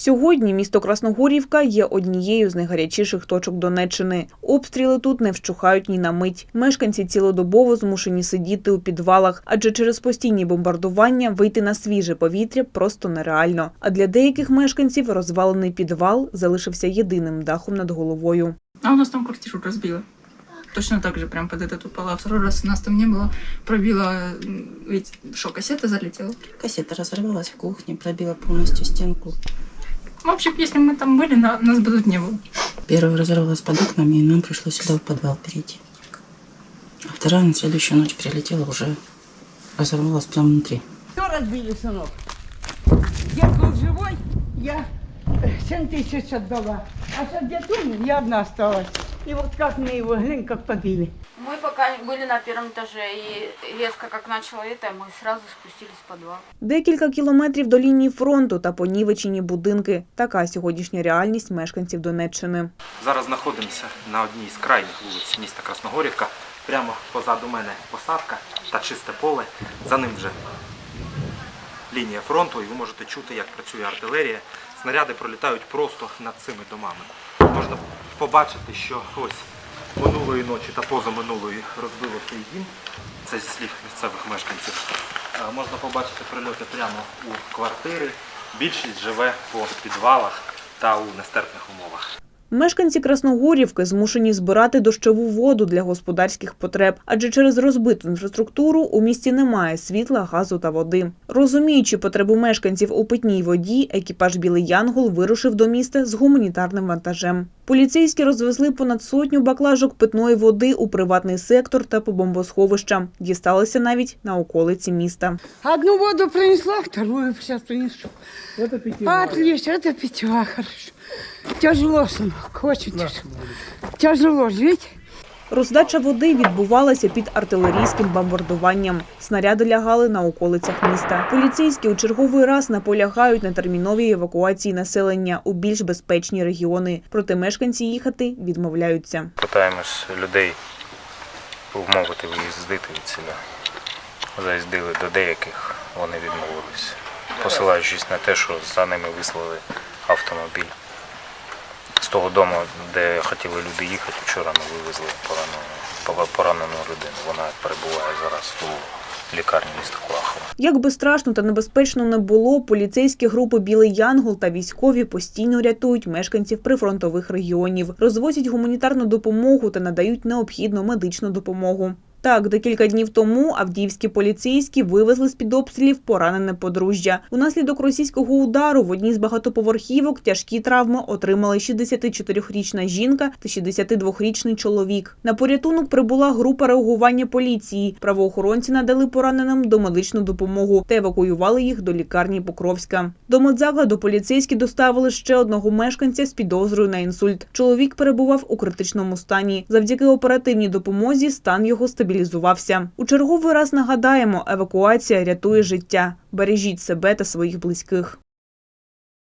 Сьогодні місто Красногорівка є однією з найгарячіших точок Донеччини. Обстріли тут не вщухають ні на мить. Мешканці цілодобово змушені сидіти у підвалах, адже через постійні бомбардування вийти на свіже повітря просто нереально. А для деяких мешканців розвалений підвал залишився єдиним дахом над головою. А у нас там квартиру разбило. Точно так же, прям под этот упала. Второй раз у нас там не было. Пробила, ведь что, кассета залетела? Кассета разорвалась в кухне, пробила полностью стенку. В общем, если мы там были, на- нас бы тут не было. Первая разорвалась под окнами, и нам пришлось сюда в подвал перейти. А вторая на следующую ночь прилетела, уже разорвалась прямо внутри. Все разбили, сынок. Я был живой, я э, 7 тысяч отдала. А сейчас где умер, я одна осталась. И вот как мы его, глянь, как побили. Мы пока были на первом этаже, и резко как начало это, мы сразу спустились в подвал. Декілька кілометрів до лінії фронту та понівечені будинки. Така сьогоднішня реальність мешканців Донеччини. Зараз знаходимося на одній з крайніх вулиць міста Красногорівка. Прямо позаду мене посадка та чисте поле. За ним вже лінія фронту, і ви можете чути, як працює артилерія. Снаряди пролітають просто над цими домами. Можна побачити, що ось минулої ночі та позаминулої розбило цей дім. Це зі слів місцевих мешканців. Е, Можна побачити прильоти прямо у квартири. Більшість живе по підвалах та у нестерпних умовах. Мешканці Красногорівки змушені збирати дощову воду для господарських потреб, адже через розбиту інфраструктуру у місті немає світла, газу та води. Розуміючи потребу мешканців у питній воді, екіпаж Білий Янгол вирушив до міста з гуманітарним вантажем. Поліцейські розвезли понад сотню баклажок питної води у приватний сектор та по бомбосховищам. Дісталися навіть на околиці міста. Одну воду принесла, вторую сейчас принесу. Отлично, это питьевая, хорошо. Тяжело, сынок, очень тяжело. Тяжело жить. Роздача води відбувалася під артилерійським бомбардуванням. Снаряди лягали на околицях міста. Поліцейські у черговий раз наполягають на терміновій евакуації населення у більш безпечні регіони. Проте мешканці їхати відмовляються. Питаємось людей вмовити виїздити від селя. Заїздили до деяких, вони відмовились, посилаючись на те, що за ними вислали автомобіль. З того дому, де хотіли люди їхати, вчора ми вивезли поранену, пора- поранену людину. Вона перебуває зараз у лікарні міста Кулахова. Як би страшно та небезпечно не було, поліцейські групи Білий Янгол та військові постійно рятують мешканців прифронтових регіонів, розвозять гуманітарну допомогу та надають необхідну медичну допомогу. Так, декілька днів тому авдіївські поліцейські вивезли з під обстрілів поранене подружжя. Унаслідок російського удару в одній з багатоповерхівок тяжкі травми отримали 64-річна жінка та 62-річний чоловік. На порятунок прибула група реагування поліції. Правоохоронці надали пораненим домедичну допомогу та евакуювали їх до лікарні Покровська. До медзакладу поліцейські доставили ще одного мешканця з підозрою на інсульт. Чоловік перебував у критичному стані. Завдяки оперативній допомозі стан його стабілізувався. У черговий раз нагадаємо, евакуація рятує життя. Бережіть себе та своїх близьких.